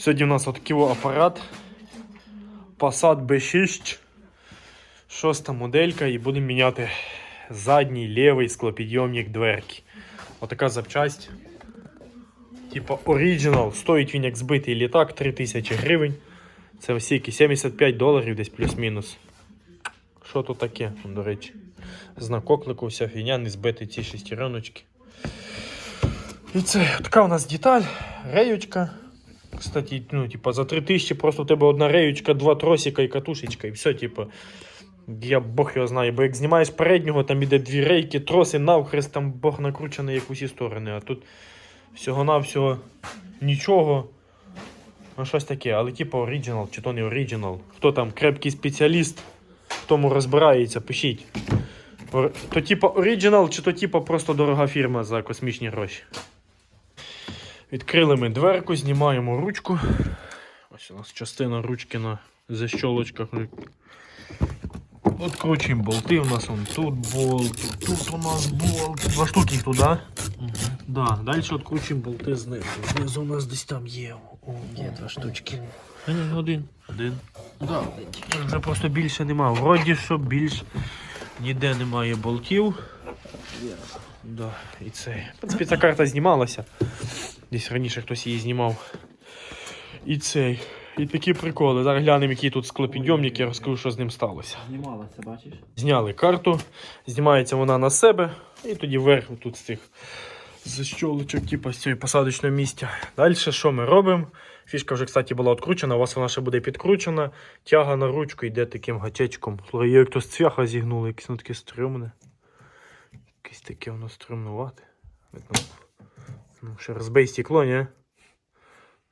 Сьогодні у нас отакий о апарат Passat B6. Шоста моделька і будемо міняти задній лівий склопідйомник дверки. Отака запчасть. Типа Original. Стоїть він як збитий літак 3000 гривень. Це осійки 75 доларів десь плюс-мінус. Що тут таке, до речі? Знак оклику, вся фігня, не збити ці шестереночки. І це така у нас деталь, реючка. Кстати, ну, типа, за 3000 просто у тебе одна реючка, два тросика і катушечка, і все, типа. Я Бог його знає, бо як знімаєш переднього, там іде дві рейки, троси навхрест, там Бог накручений як усі сторони, а тут всього-навсього нічого. Ну, щось таке, але типу оригінал, чи то не оригінал. Хто там крепкий спеціаліст, в тому розбирається, пишіть. То типу оригінал, чи то типу просто дорога фірма за космічні гроші. Відкрили ми дверку, знімаємо ручку. Ось у нас частина ручки на защолочках. Откручуємо болти. У нас он тут болт, тут у нас болт. Два штуки їх туди. Да, далі відкручуємо болти знизу. Знизу у нас десь там є. О, є два штучки. А ні, один. Один. Да. Вже просто більше нема. Вроді що більш ніде немає болтів. Да, і це. В принципі, ця карта знімалася. Десь раніше хтось її знімав. І цей. І такі приколи. Зараз глянемо, який тут склопідйомник, я розкажу, що з ним сталося. Знімалася, бачиш? Зняли карту, знімається вона на себе, і тоді вверх тут з цих защолочок, типу з цієї посадочного місця. Далі що ми робимо? Фішка вже, кстати, була відкручена, у вас вона ще буде підкручена. Тяга на ручку йде таким гачечком. Слухай, її з цвяха зігнули, якесь воно таке стрьомне. Якесь таке воно стрьомнувате. Ну, ще розбий стекло, ні?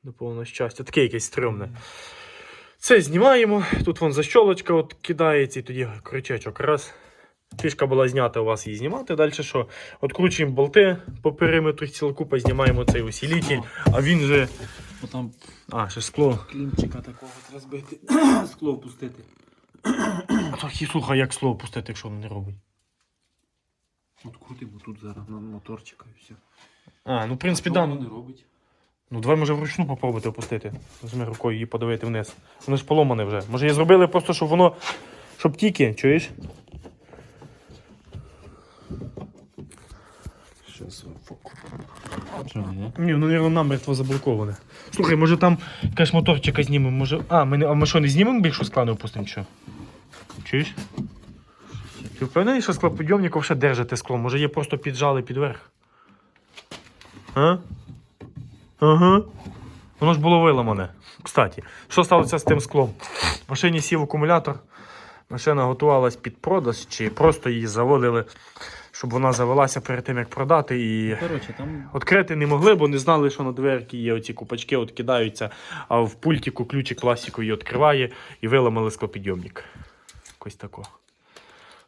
До повного щастя. Таке якесь стрьомне. Це знімаємо. Тут вон защолочка от кидається і тоді крючечок. Раз. Фішка була знята, у вас її знімати. Далі що? Откручуємо болти по периметру цілокупа, знімаємо цей усилитель, а він же. Бо там А, ще скло. клімчика такого треба збити. Скло впустити. Так і слухай, як скло пустити, якщо воно не робить. От крутимо тут зараз на моторчика і все. А, ну в принципі, да. не робить? Ну давай може вручну попробувати опустити. Візьми рукою її подавити вниз. Воно ж поломане вже. Може її зробили просто, щоб воно. Щоб тільки, чуєш? Щас не? Ні, ну, мабуть, намертво заблоковане. Слухай, може там якась моторчика знімемо, може. А, ми, не... а ми що, не знімемо більшу скла не опустимо що? Чуєш? Ти впевнений, що склоподйомників ще держите скло? Може є просто піджали підверх? А? Ага. Воно ж було виламане. Кстати, що сталося з тим склом? В машині сів акумулятор, машина готувалась під продаж, чи просто її заводили, щоб вона завелася перед тим, як продати. І Коротше, там Відкрити не могли, бо не знали, що на дверки є оці купачки, от кидаються, а в пультику ключик пластиковий відкриває і виламали склопідйомник. Якось тако.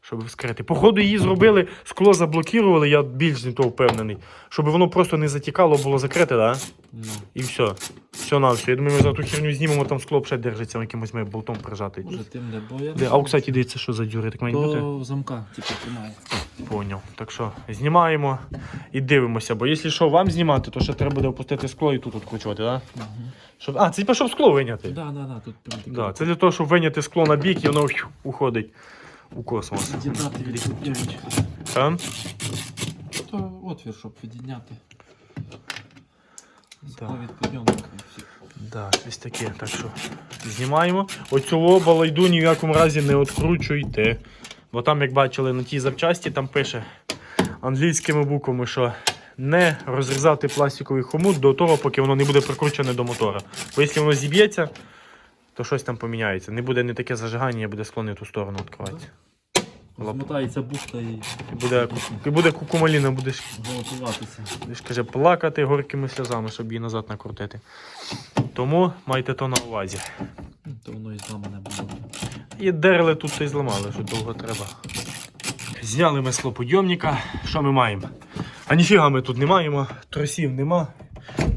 Щоб вскрити. Походу, її зробили, скло заблокували, я більш не то впевнений. Щоб воно просто не затікало, було закрите, да? ну, І все. Все на все. Я думаю, ми за ту херню знімемо, там скло ще держиться якимось ми болтом прижати. може тим не боя. Де? А, кстати, дивіться, що за дюри, так має бути? Замка, типу, тримає. Поняв. Так що знімаємо і дивимося. Бо якщо що вам знімати, то ще треба буде опустити скло і тут відкручувати, так? Да? Угу. Щоб... А, це типа, щоб скло виняти. Да, да, да, тут прям таке. Да, це для того, щоб виняти скло на бік і воно уходить у космос. Від'єднати від. А? То отвір, щоб від'єдняти. Да. Від підйомника. Да, щось таке. Так що знімаємо. Оцього балайду ні в якому разі не відкручуйте. Бо там, як бачили на тій запчасті, там пише англійськими буквами, що не розрізати пластиковий хомут до того, поки воно не буде прикручене до мотора. Бо якщо воно зіб'ється, то щось там поміняється. Не буде не таке зажигання, буде скло не в ту сторону відкриватися. Змотається бухта і І буде, і буде кукумаліна, будеш, готуватися. будеш каже, плакати горькими сльозами, щоб її назад накрутити. Тому майте то на увазі. То воно і зламане було. І дерли тут то й зламали, що довго треба. Зняли ми склоподйомника. Що ми маємо? А ніфіга ми тут не маємо, тросів нема,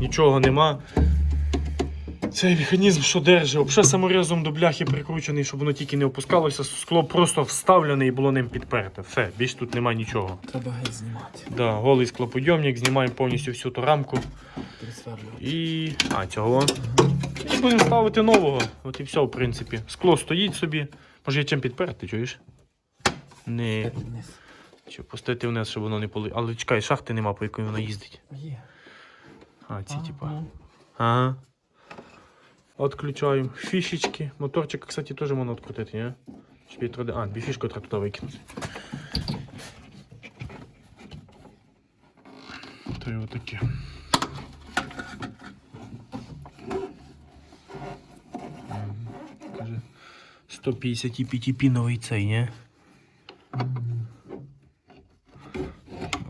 нічого нема. Цей механізм, що держить, взагалі саморезом до бляхи прикручений, щоб воно тільки не опускалося. Скло просто вставлене і було ним підперте. Все, більш тут нема нічого. Треба геть знімати. Да, голий склоподйомник, знімаємо повністю всю ту рамку. І. А, цього. І будемо ставити нового. От і все, в принципі. Скло стоїть собі. Може я чим підперти, чуєш? Не. Чи пустити вниз, щоб воно не поли. Але чекай, шахти нема, по якій вона їздить. Є. А, ці, типа. Ага. Отключаємо фішечки. Моторчик, кстати, теж можна відкрутити, ні? Чи вітроди- А, дві фішки треба туди викинути. То й отаке. Каже, 155 піновий цей, ні?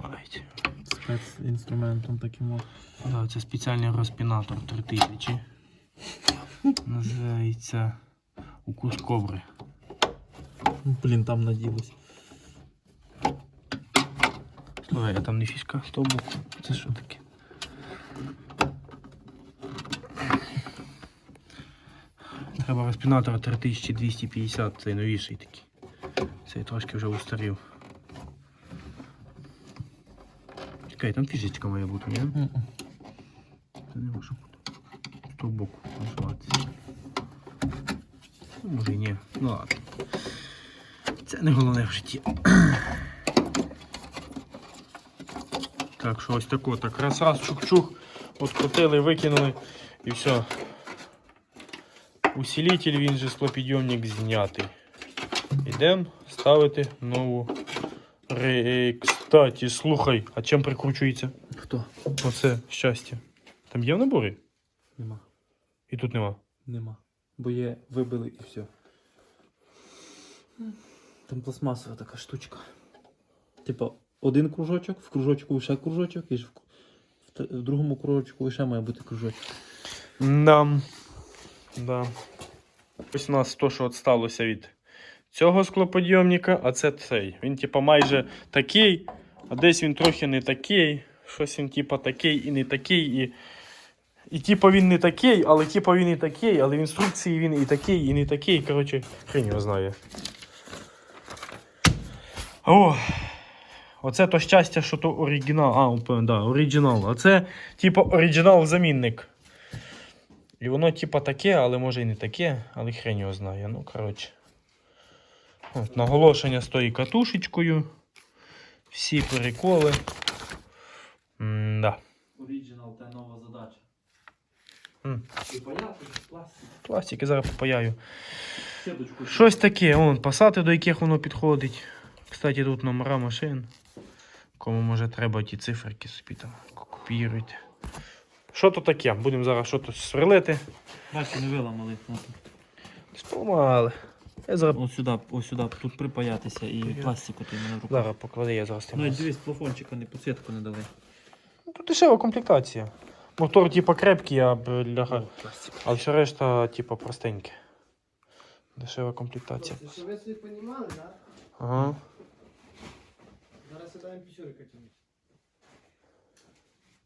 Ай. Спецінструментом таким от. Да, це спеціальний розпінатор 3000. Називається укус кобри. Блін, там наділось. Слухай, а там не фішка з того боку. Це що таке? Треба розпінатор 3250, цей новіший такий. Цей трошки вже устарів. Чекай, там фішечка має бути, ні? Мгм. Це не може бути. З того боку. Ну, може і ні. Ну ладно. Це не головне в житті. Так що ось таку так раз раз чух-чух, открутили, викинули і все. Усилитель, він же склопідйомник знятий. Ідемо ставити нову ре... Кстати, слухай, а чим прикручується? Хто? Оце щастя. Там є в наборі? Нема. І тут нема. Нема. Бо є вибили і все. Там пластмасова така штучка. Типа, один кружочок, в кружочку ще кружочок, і в, в, в другому кружочку ще має бути кружочок. Да. Да. Ось у нас то, що от сталося від цього склоподйомника, а це цей. Він, типа, майже такий, а десь він трохи не такий. Щось він, типа, такий і не такий. І, і типа він не такий, але типа він і такий, але в інструкції він і такий, і не такий. Коротше, хрень його знає. О! Оце то щастя, що то оригінал. А, да, оригінал. А це, типа, оригінал-замінник. І воно, типа, таке, але може і не таке, але хрень його знає. Ну, коротше. От, наголошення з тою катушечкою. Всі переколи. М-да. Оригінал та нова задача. М. Припаяти пластик. Пластики зараз попаяю. Сіточку. Щось таке, он, пасати, до яких воно підходить. Кстати, тут номера машин. Кому може треба ті циферки собі там копіюйте. Що то таке? Будемо зараз щось сверлити. Бачите, не виламали. Спомали. Я зараз, Ось сюди, ось сюди, тут припаятися і пластику ти мене в руках. зараз поклади, я зараз. Ну і дивись, плафончика не підсвітку не дали. Тут дешева комплектація. Мотор, типа, крепкий, а бляха. А все решта, типа, простеньке. Дешева комплектація. Це щоб ви собі понімали, да? Ага. Зараз сідаємо пісюрика тягнути.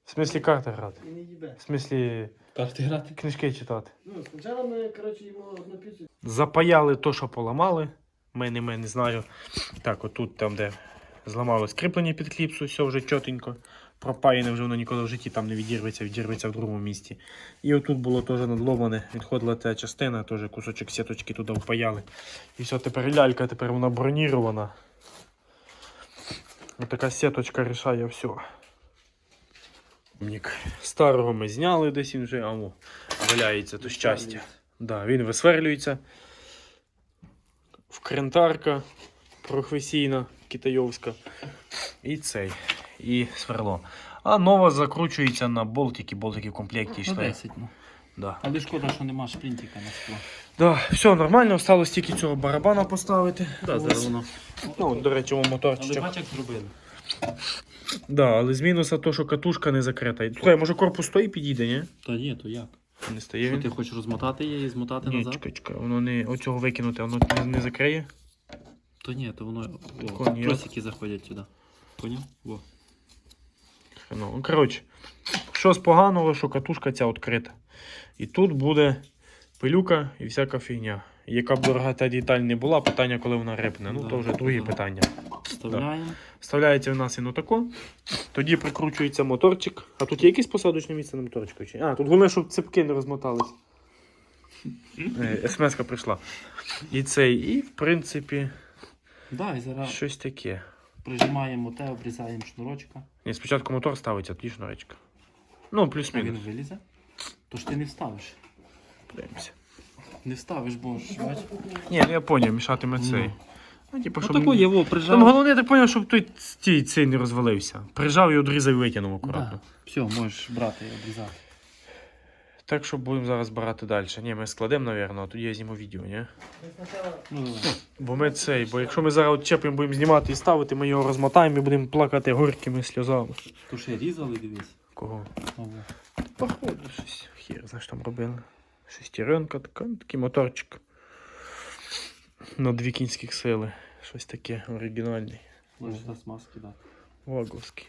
В смислі карти грати. І не їбе. В смислі Карти грати. книжки читати. Ну, спочатку ми, коротше, йому одну піцу. Запаяли то, що поламали. Мене, мене, не знаю. Так, отут, там, де зламалось кріплення під кліпсу, все вже чотенько. Пропаяне вже воно ніколи в житті там не відірветься, відірветься в другому місці. І отут було теж надломане, відходила ця частина, теж кусочок сіточки туди впаяли. І все, тепер лялька, тепер вона бронірована. Отака сіточка рішає все. Старого ми зняли десь він вже, а валяється то щастя. Да, він висверлюється. Вкрентарка професійна китайовська. І цей. І сверло. А нова закручується на болтики, болтики в комплекті Ну, йшли. 10, ну. Да. Але шкода, що нема шпринтика на скло. Да, все нормально, осталось тільки цього барабана поставити. Да, зараз воно. Ну, до речі, у Але моторчичок. бач, як зробили. Да, але з мінуса то, що катушка не закрита. Слухай, може корпус стоїть підійде, ні? Та ні, то як? Не стає Що ти хочеш розмотати її і змотати Ні, назад? чекай, чекай, воно не оцього викинути, воно не, не закриє. То ні, то воно. О, тросики заходять сюди. Поняв? Во. Ну, коротше, що з поганого, що катушка ця відкрита. І тут буде пилюка і всяка фігня. Яка б дорога та деталь не була, питання, коли вона рипне. Ну, Да, то вже другі да. питання. Вставляємо. Вставляється в нас і тако. Тоді прикручується моторчик. А тут є якесь посадочне місце на моторчику? Чи? А, тут головне, щоб цепки не розмотались. Е, смс-ка прийшла. І цей, і в принципі, Да, і зараз щось таке. прижимаємо те, обрізаємо шнурочка. Ні, спочатку мотор ставиться, тоді шнуречка. Ну, А він плюс-мінус. вилізе. Тож ти не вставиш. Подивимося. Не вставиш, бо ж бач. Ні, ну я поняв, мішатиме Ну. цей. Ну, типу, Ну щоб... тако його Там головне, я так поняв, щоб той стій цей не розвалився. Прижав і одрізав і витягнув акуратно. Да. Все, можеш брати і обрізати. Так що будемо зараз брати далі. Ні, ми складемо, напевно, а тоді я зніму відео, ні? Бо ми цей, бо якщо ми зараз чепимо, будемо знімати і ставити, ми його розмотаємо і будемо плакати горькими сльозами. То ще різали, дивись. Кого? Ого. Походу, щось. Хір, знаєш, там робили. Шестеренка, така, такий моторчик. На дві кінських сили. Щось таке оригінальний. Можеш на смазки дати. Ваговський.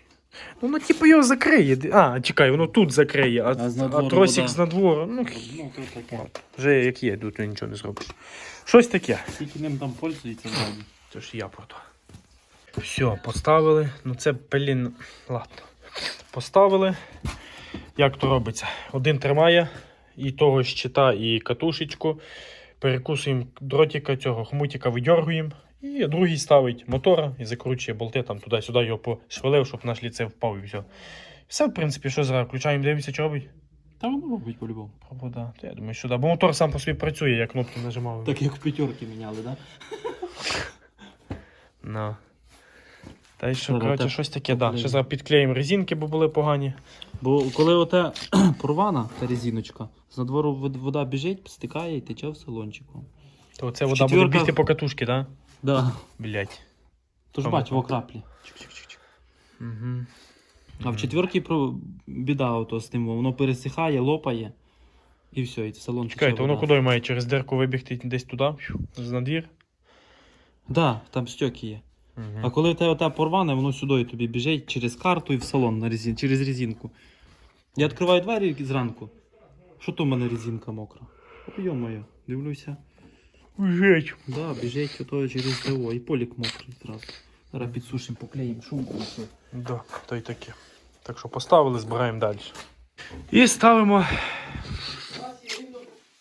Ну, ну, типу його закриє. А, чекай, воно тут закриє, а, А з а, тросик вода. з надвору. Ну, Ну, то таке. вже як є, тут нічого не зробиш. Щось таке. Тільки ним там пользується. Це ж я про то. Все, поставили. Ну це, блін, ладно. Поставили. Як то робиться? Один тримає і того щита, і катушечку. Перекусуємо дротика цього хмутика, видьоргуємо. І другий ставить мотора і закручує болти там туди-сюди його пошвелив, щоб наш ліцей впав і все. Все, в принципі, що зараз включаємо, дивимося, що робить. Та воно робить по-любому. Провода. То я думаю, що да. Бо мотор сам по собі працює, я кнопки нажимав. Так як в п'ятерки міняли, так? На. Та й що, коротше, щось таке, да. Ще зараз підклеїмо резинки, бо були погані. Бо коли оте порвана та резиночка, з надвору вода біжить, стикає і тече в салончику. То це вода буде бігти по катушці, так? Да. Блять. Тож Там бач, в так. окраплі. Угу. А в четверки про біда ото з тим, воно пересихає, лопає. І все, і в салон Чекайте, воно куди має? Через дирку вибігти десь туди, з надвір. Да, там стьоки є. А Угу. коли в тебе те порване, воно сюди тобі біжить через карту і в салон на резин, через резинку. Я відкриваю двері зранку. Що то в мене резинка мокра? Ой, йо-моє, дивлюся. Геть. Да, біжить ото через ТО, і полік мокрий зразу. Зараз підсушимо, поклеїмо шумку. Да, то й таке. Так що поставили, збираємо далі. І ставимо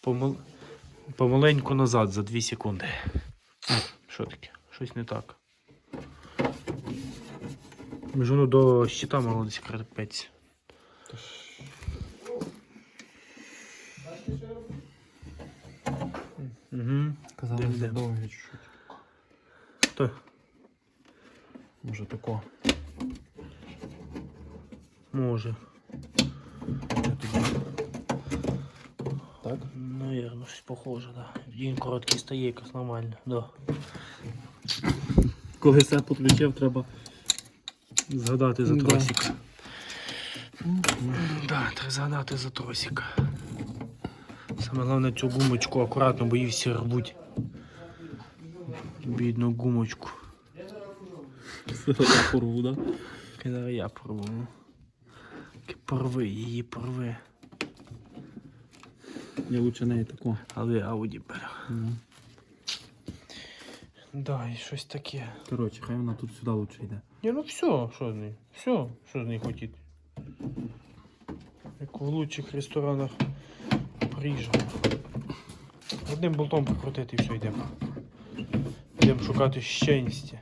помал... помаленьку назад за 2 секунди. Що таке? Щось не так. Воно до щита мало десь крепеться. Угу. Казали, Де, де? задовго чуть-чуть. То. Може тако. Може. Так? Наверно, щось похоже, да. Він короткий стає, якось нормально, да. Коли все підключив, треба. Згадати за Да. тросик. Да, треба згадати за тросик. Саме головне цю гумочку акуратно, бо її всі рвуть. Бідну гумочку. Я порву, да? Коли я порву. Порви, її порви. Я лучше неї тако. Але ауді бере. Ну. Да, і щось таке. Коротше, хай вона тут сюди лучше йде. Ні, ну все, що з нею? Все, що з нею хотіти. Як в лучших ресторанах Парижа. Одним болтом прикрутити і все йдемо. Йдемо шукати щастя.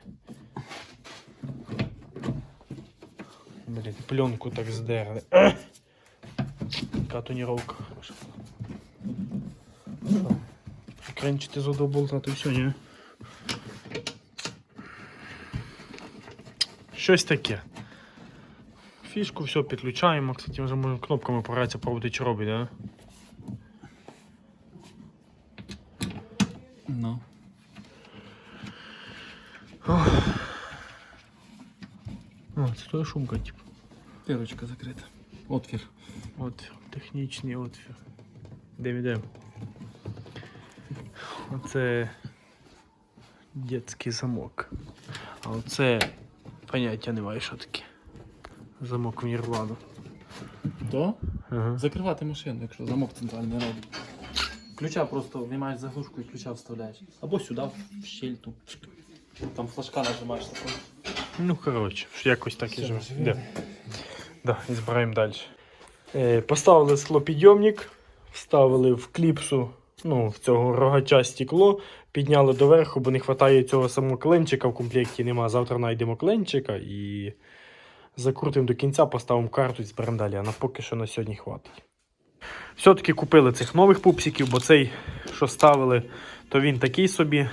Блін, пленку так здерли. Така тоніровка. Що? З то все, ні? Щось таке. Фішку все підключаємо. Кстати, вже можемо кнопками погратися, пробувати, чи робить, да? О, це той шумка, типу. Пірочка закрита. Отвір. Отвір, технічний отвір. Йдемо, йдемо. Оце дитячий замок. А оце поняття немає, що таке. Замок в Нірвану. То? Ага. Закривати машину, якщо замок центральний робить. Ключа просто виймаєш заглушку і ключа вставляєш. Або сюди, в щель ту. Там флажка нажимаєш такой. Ну, коротше, якось так і живе. Йдемо. Да, і збираємо далі. Е, поставили склопідйомник, вставили в кліпсу ну, в цього рогача стекло, підняли доверху, бо не вистачає цього самого кленчика в комплекті нема. Завтра знайдемо кленчика і закрутимо до кінця, поставимо карту і зберемо далі. А на поки що на сьогодні хватить. Все-таки купили цих нових пупсиків, бо цей, що ставили, то він такий собі.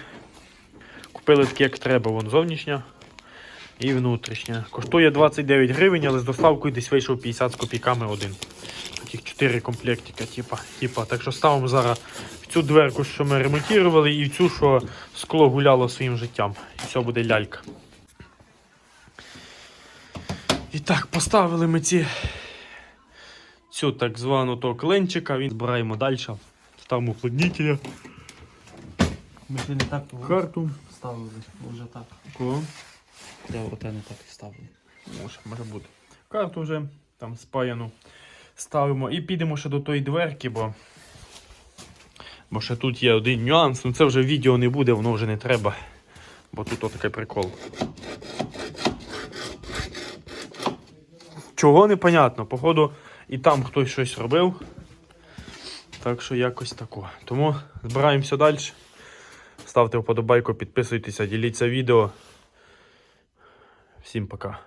Купили такий, як треба, вон зовнішня і внутрішня. Коштує 29 гривень, але з доставкою десь вийшов 50 з копійками один. Таких 4 комплектика, типа, типа. Так що ставимо зараз в цю дверку, що ми ремонтували, і в цю, що скло гуляло своїм життям. І все буде лялька. І так, поставили ми ці цю так звану того кленчика. Він збираємо далі. Ставимо уплотнителя. Ми ж не так Карту. ставили, вже так. Кого? Я оте не так і ставили. Може, може бути. Карту вже там спаяну. Ставимо і підемо ще до тої дверки, бо. Бо ще тут є один нюанс. Ну це вже відео не буде, воно вже не треба. Бо тут отакий прикол. Чого непонятно. Походу, і там хтось щось робив. Так що якось тако. Тому збираємося далі. Ставте вподобайку, підписуйтеся, діліться відео. Всім пока.